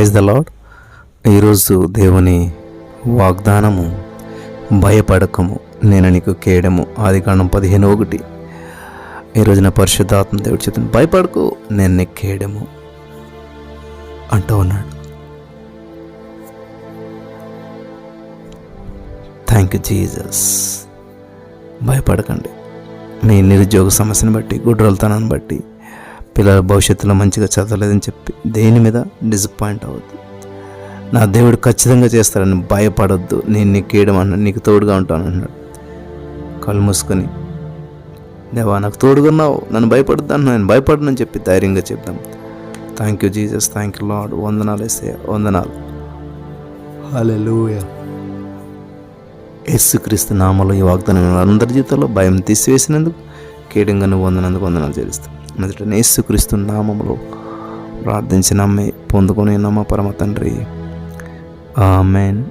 Praise the lord ఈరోజు దేవుని వాగ్దానము భయపడకము నేను నీకు కేయడము ఆది కాండం పదిహేను ఒకటి. ఈ రోజున పరిశుద్ధాత్మ దేవుడు చెప్తుంది భయపడకు నేను నీకు కేయడము అంటూ ఉన్నాడు. థ్యాంక్ యూ జీజస్ భయపడకండి. మీ నిరుద్యోగ సమస్యను బట్టి గుడ్రలతనాన్ని బట్టి పిల్లల భవిష్యత్తులో మంచిగా చదవలేదని చెప్పి దేని మీద డిసప్పాయింట్ అవ్వద్దు. నా దేవుడు ఖచ్చితంగా చేస్తాడని భయపడొద్దు. నేను నీకు గీయడం అన్నాడు నీకు తోడుగా ఉంటాను అన్నాడు. కళ్ళు మూసుకొని దేవా నాకు తోడుగున్నావు నన్ను భయపడద్దాను నేను భయపడనని చెప్పి ధైర్యంగా చెప్దాం. Thank you Jesus thank you Lord వందనాలు వేసే వందనాలు. హల్లెలూయా యేసుక్రీస్తు నామలో ఈ వాగ్దానం అందరి జీవితంలో భయం తీసివేసినందుకు కీడంగా నువ్వు వందనందుకు వందనాలు చెల్లిస్తాం. మొదట నేసుక్రీస్తు నామములో ప్రార్థించి నమ్మి పొందుకొని నమ్మ పరమ తండ్రి. ఆమెన్.